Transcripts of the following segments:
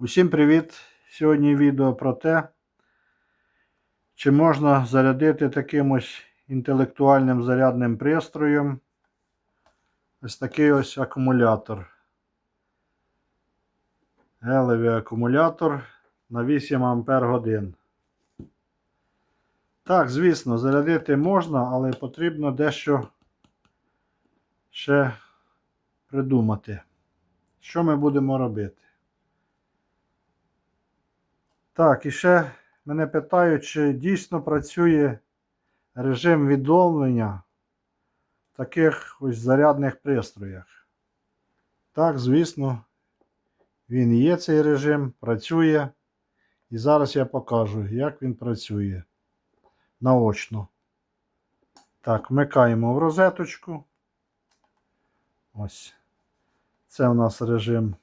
Усім привіт! Сьогодні відео про те, чи можна зарядити таким ось інтелектуальним зарядним пристроєм ось такий ось акумулятор. Гелевий акумулятор на 8 Ампер годин. Так, звісно, зарядити можна, але потрібно дещо ще придумати. Що ми будемо робити? Так, і ще мене питають, чи дійсно працює режим відновлення в таких ось зарядних пристроях. Так, звісно, він є цей режим, працює. І зараз я покажу, як він працює наочно. Так, вмикаємо в розеточку. Ось. Це у нас режим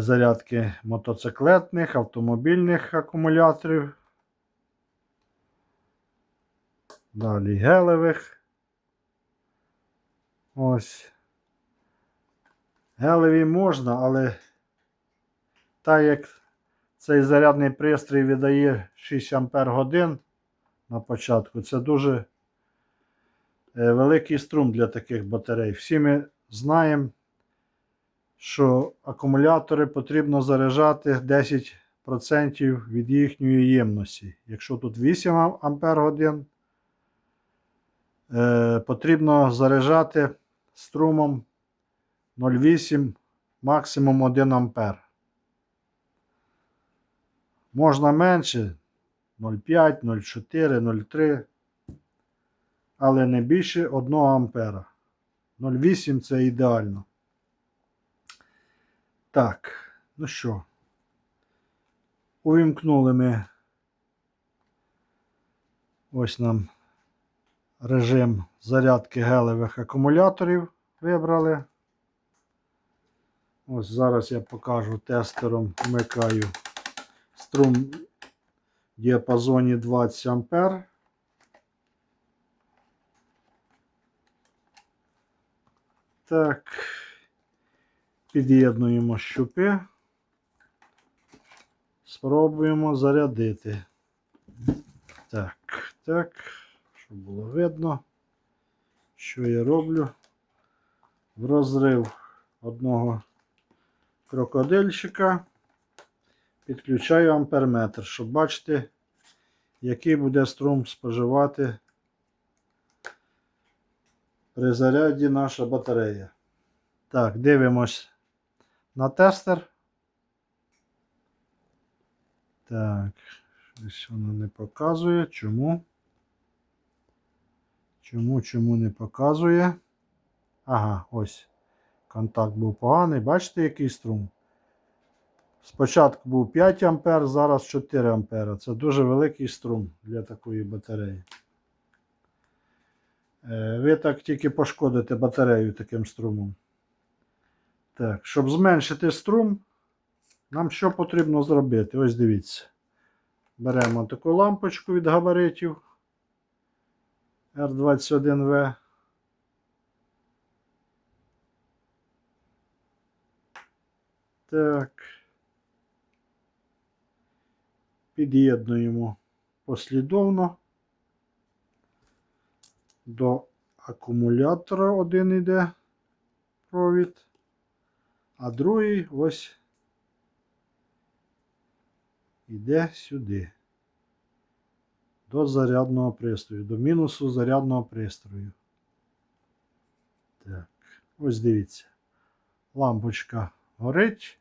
зарядки мотоциклетних, автомобільних акумуляторів. Далі гелевих. Ось. Гелеві можна, але так як цей зарядний пристрій видає 6 Ампер годин на початку, це дуже е, великий струм для таких батарей. Всі ми знаємо, що акумулятори потрібно заряджати 10% від їхньої ємності. Якщо тут 8 Ампер годин, е, потрібно заряджати струмом 0,8 максимум 1 Ампер. Можна менше 0,5, 0,4, 0,3, але не більше 1 Ампера. 0,8 це ідеально. Так, ну що, увімкнули ми ось нам режим зарядки гелевих акумуляторів вибрали. Ось зараз я покажу тестером, вмикаю струм в діапазоні 20 Ампер. Так, під'єднуємо щупи. Спробуємо зарядити. Так, так, щоб було видно, що я роблю. В розрив одного крокодильчика підключаю амперметр, щоб бачити, який буде струм споживати при заряді наша батарея. Так, дивимось на тестер. Так, щось воно не показує. Чому? Чому, чому не показує? Ага, ось. Контакт був поганий. Бачите, який струм? Спочатку був 5 А, зараз 4 А. Це дуже великий струм для такої батареї. Е, Ви так тільки пошкодите батарею таким струмом. Так, щоб зменшити струм, нам що потрібно зробити? Ось дивіться. Беремо таку лампочку від габаритів R21V. Так. Під'єднуємо послідовно до акумулятора один йде провід, а другий ось іде сюди. До зарядного пристрою, до мінусу зарядного пристрою. Так, ось дивіться. Лампочка горить.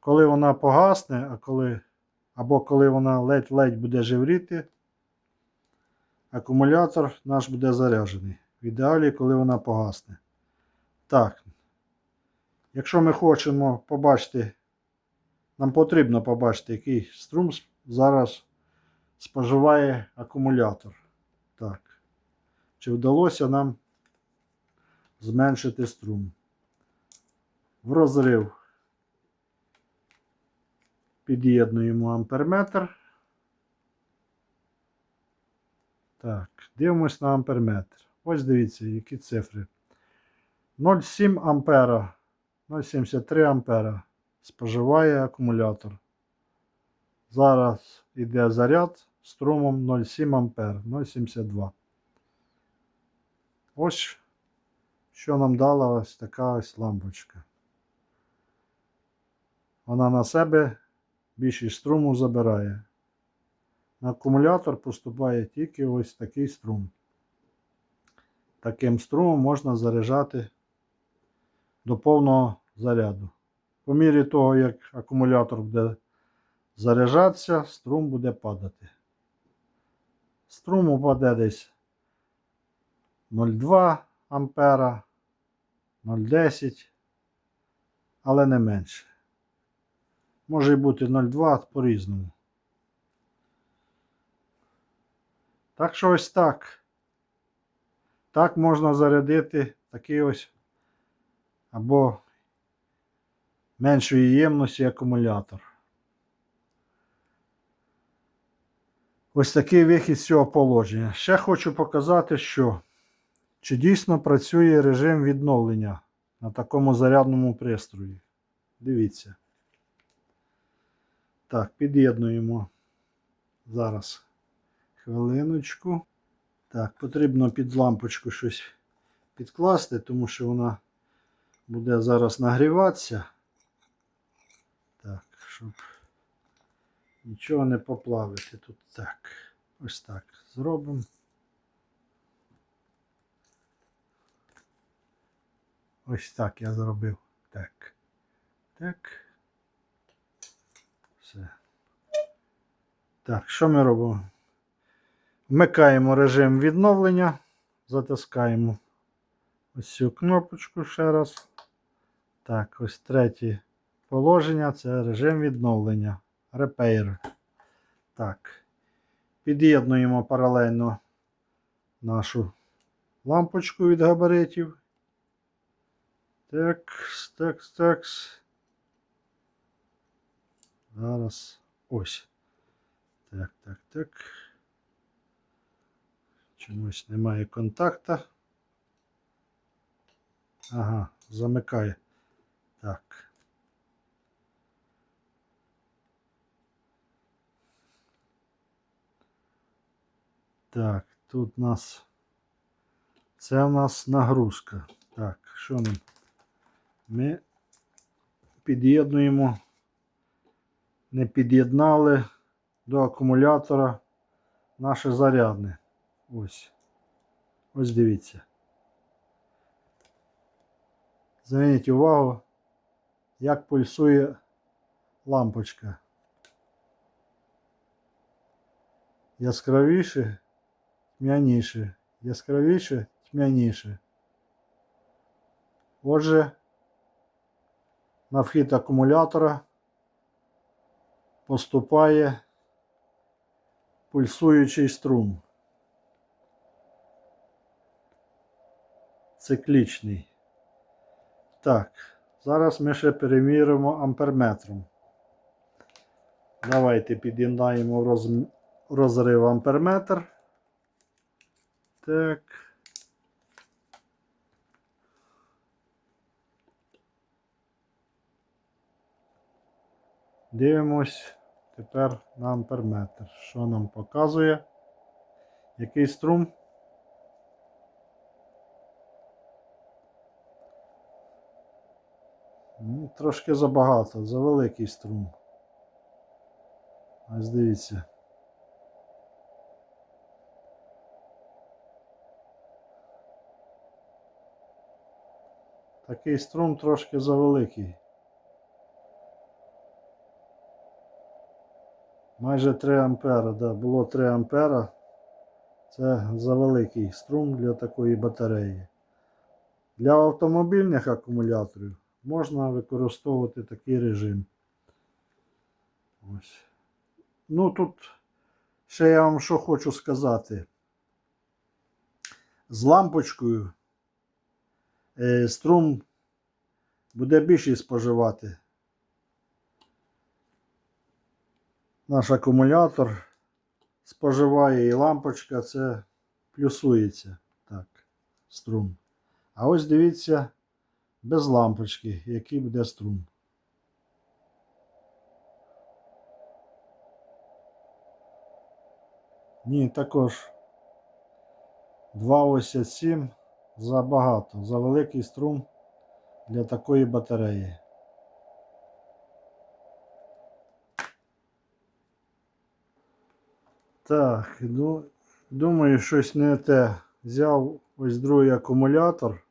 Коли вона погасне, а коли, або коли вона ледь-ледь буде живріти, акумулятор наш буде заряджений. В ідеалі, коли вона погасне. Так. Якщо ми хочемо побачити, нам потрібно побачити, який струм зараз споживає акумулятор. Так. Чи вдалося нам зменшити струм? В розрив під'єднуємо амперметр. Так, дивимось на амперметр. Ось дивіться, які цифри. 0,7 ампера. 0,73 ампера споживає акумулятор. Зараз йде заряд струмом 0,7 ампер, 0,72. Ось що нам дала ось така ось лампочка. Вона на себе більшість струму забирає. На акумулятор поступає тільки ось такий струм. Таким струмом можна заряджати до повного заряду. По мірі того, як акумулятор буде заряджатися, струм буде падати. Струм упаде десь 0,2 ампера, 0,10, але не менше. Може і бути 0,2 по-різному. Так що ось так. Так можна зарядити такий ось або меншої ємності акумулятор. Ось такий вихід з цього положення. Ще хочу показати, що чи дійсно працює режим відновлення на такому зарядному пристрої. Дивіться. Так, під'єднуємо зараз хвилиночку. Так, потрібно під лампочку щось підкласти, тому що вона буде зараз нагріватися. Так, щоб нічого не поплавити тут. Так, ось так зробимо. Ось так я зробив. Так. Так. Все. Так, що ми робимо? Вмикаємо режим відновлення, затискаємо ось цю кнопочку ще раз. Так, ось третє положення це режим відновлення. Repair. Так. Під'єднуємо паралельно нашу лампочку від габаритів. Так, так, так. Зараз ось. Так, так, так. Чомусь немає контакта. Ага, замикає. Так. Так, тут у нас. Це у нас нагрузка. Так, що нам? Ми під'єднуємо. Не під'єднали до акумулятора наше зарядне. Ось. Ось дивіться. Зверніть увагу, як пульсує лампочка. Яскравіше, тьмяніше, яскравіше, тьмяніше. Отже, на вхід акумулятора поступає пульсуючий струм. Циклічний. Так, зараз ми ще переміримо амперметром. Давайте під'єднаємо роз... розрив амперметр. Так. Дивимось тепер на амперметр. Що нам показує? Який струм? Ну, трошки забагато, завеликий струм. Ось дивіться. Такий струм трошки завеликий. Майже 3 ампера, да, було 3 ампера. Це завеликий струм для такої батареї. Для автомобільних акумуляторів можна використовувати такий режим. Ось. Ну тут ще я вам що хочу сказати. З лампочкою е, струм буде більше споживати. Наш акумулятор споживає і лампочка це плюсується так, струм. А ось дивіться, без лампочки, який буде струм. Ні, також 2,87 забагато, за великий струм для такої батареї. Так, ну, думаю, щось не те. Взяв ось другий акумулятор.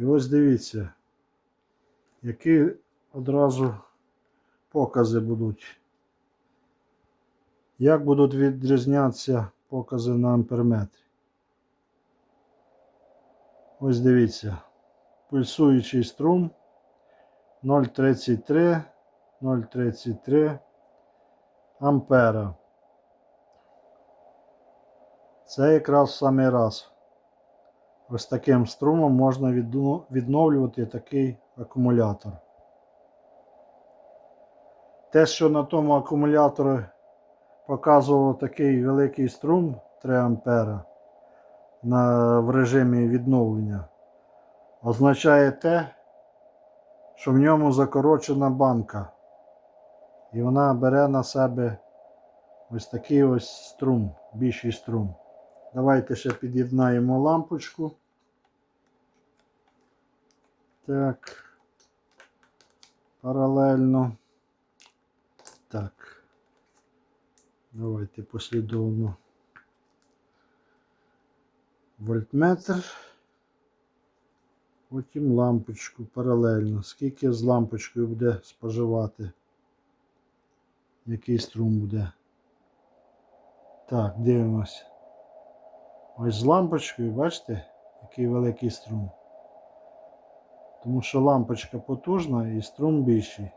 І ось дивіться, які одразу покази будуть. Як будуть відрізнятися покази на амперметрі. Ось дивіться. Пульсуючий струм 0,33, 0,33 ампера. Це якраз в самий раз. Ось таким струмом можна відновлювати такий акумулятор. Те, що на тому акумуляторі показував такий великий струм 3 ампера на, в режимі відновлення, означає те, що в ньому закорочена банка. І вона бере на себе ось такий ось струм, більший струм. Давайте ще під'єднаємо лампочку. Так. Паралельно. Так. Давайте послідовно. Вольтметр. Потім лампочку паралельно. Скільки з лампочкою буде споживати? Який струм буде? Так, дивимось. Ось з лампочкою, бачите, який великий струм. Тому що лампочка потужна і струм більший.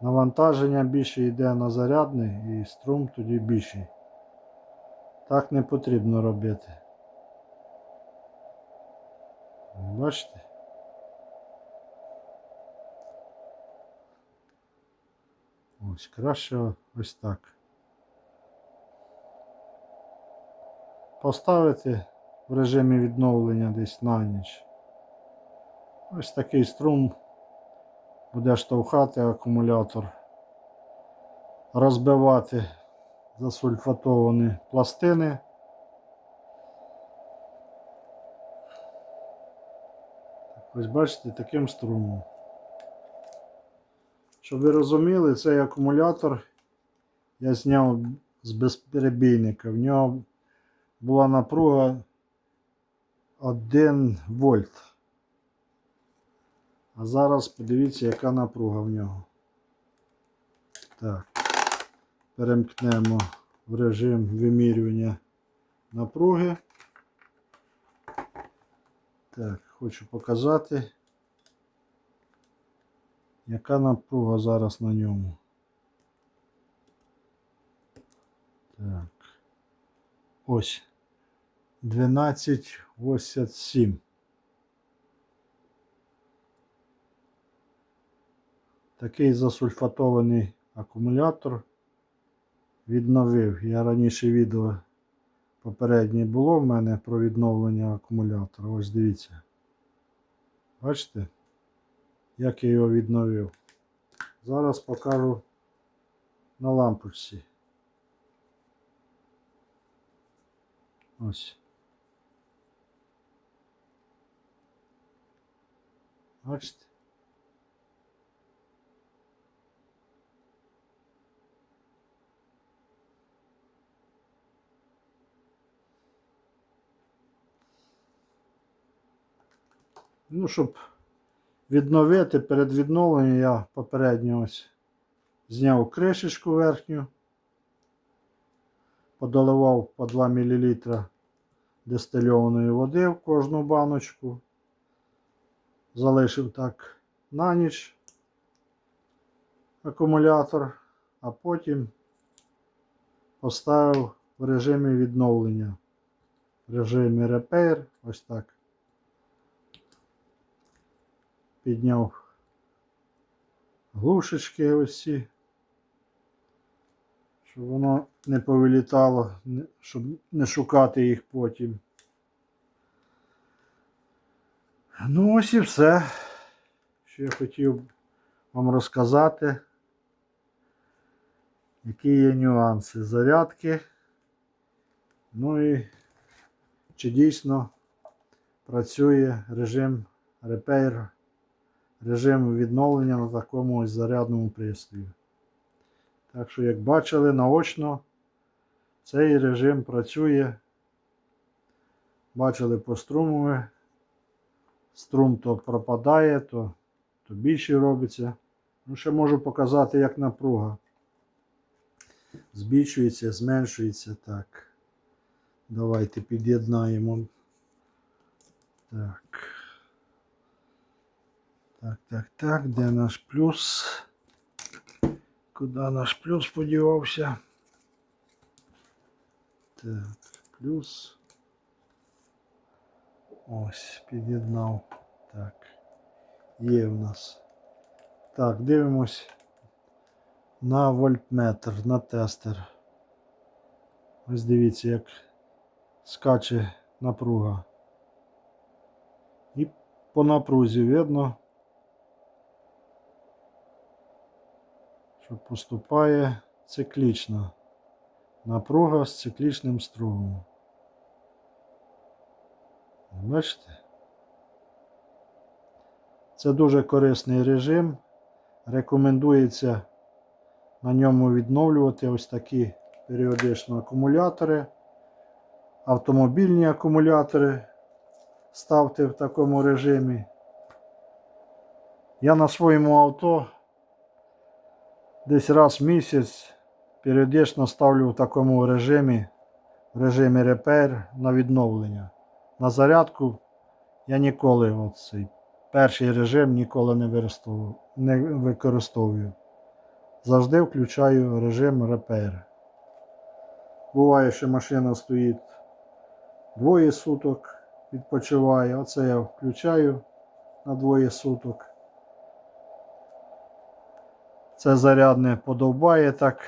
Навантаження більше йде на зарядний і струм тоді більший. Так не потрібно робити. Бачите? Ось краще ось так. Поставити в режимі відновлення десь на ніч. Ось такий струм буде штовхати акумулятор, розбивати засульфатовані пластини. Ось бачите, таким струмом. Щоб ви розуміли, цей акумулятор я зняв з безперебійника. В нього була напруга 1 вольт. А зараз подивіться, яка напруга в нього. Так. Перемкнемо в режим вимірювання напруги. Так, хочу показати, яка напруга зараз на ньому. Так. Ось. 12,87. Такий засульфатований акумулятор відновив. Я раніше відео попереднє було в мене про відновлення акумулятора. Ось дивіться. Бачите, як я його відновив. Зараз покажу на лампочці. Ось. Бачите? Ну, щоб відновити перед відновленням, я попередньо ось зняв кришечку верхню, подоливав по 2 мл дистильованої води в кожну баночку, залишив так на ніч акумулятор, а потім поставив в режимі відновлення, в режимі Repair, ось так. Підняв глушечки ось ці, щоб воно не повилітало, щоб не шукати їх потім. Ну, ось і все, що я хотів вам розказати, які є нюанси зарядки. Ну і чи дійсно працює режим repair, режим відновлення на такому ось зарядному пристрої. Так що, як бачили наочно, цей режим працює. Бачили по струму. Струм то пропадає, то, то більше робиться. Ну, ще можу показати, як напруга. Збільшується, зменшується. Так. Давайте під'єднаємо. Так. Так, так, так. Де наш плюс? Куди наш плюс подівався? Так, плюс. Ось, під'єднав. Так. Є в нас. Так, дивимось на вольтметр, на тестер. Ось дивіться, як скаче напруга. І по напрузі видно, що поступає циклічна напруга з циклічним струмом. Бачите? Це дуже корисний режим. Рекомендується на ньому відновлювати ось такі періодично акумулятори. Автомобільні акумулятори ставте в такому режимі. Я на своєму авто десь раз в місяць періодично ставлю в такому режимі, в режимі repair на відновлення. На зарядку я ніколи оцей перший режим ніколи не. Не використовую. Завжди включаю режим repair. Буває, що машина стоїть двоє суток, відпочиває. Оце я включаю на двоє суток. Це зарядне подовбає так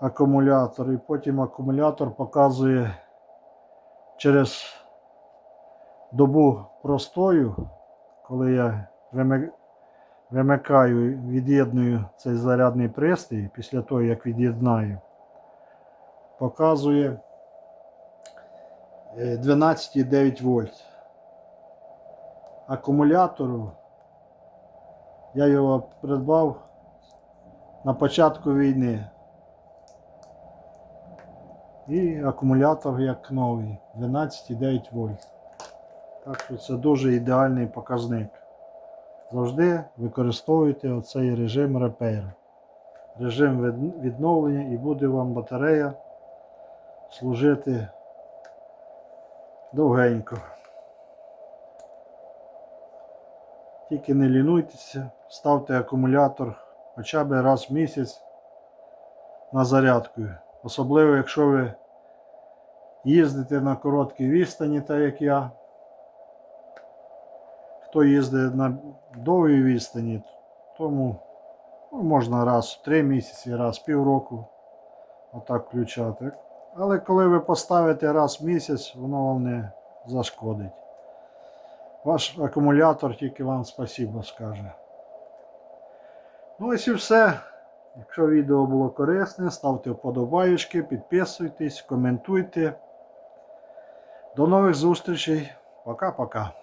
акумулятор. І потім акумулятор показує через добу простою, коли я вими- вимикаю, від'єдную цей зарядний пристрій, після того, як від'єднаю, показує е, 12,9 вольт. Акумулятору я його придбав на початку війни. І акумулятор як новий 12,9 вольт. Так що це дуже ідеальний показник. Завжди використовуйте оцей режим repair. Режим відновлення і буде вам батарея служити довгенько. Тільки не лінуйтеся, ставте акумулятор хоча б раз в місяць на зарядку. Особливо, якщо ви їздите на короткій відстані, так як я. Хто їздить на довгій відстані, тому ну, можна раз в 3 місяці, раз в півроку отак включати. Але коли ви поставите раз в місяць, воно вам не зашкодить. Ваш акумулятор тільки вам спасибо скаже. Ну ось і все. Якщо відео було корисне, ставте вподобайки, підписуйтесь, коментуйте. До нових зустрічей. Пока-пока.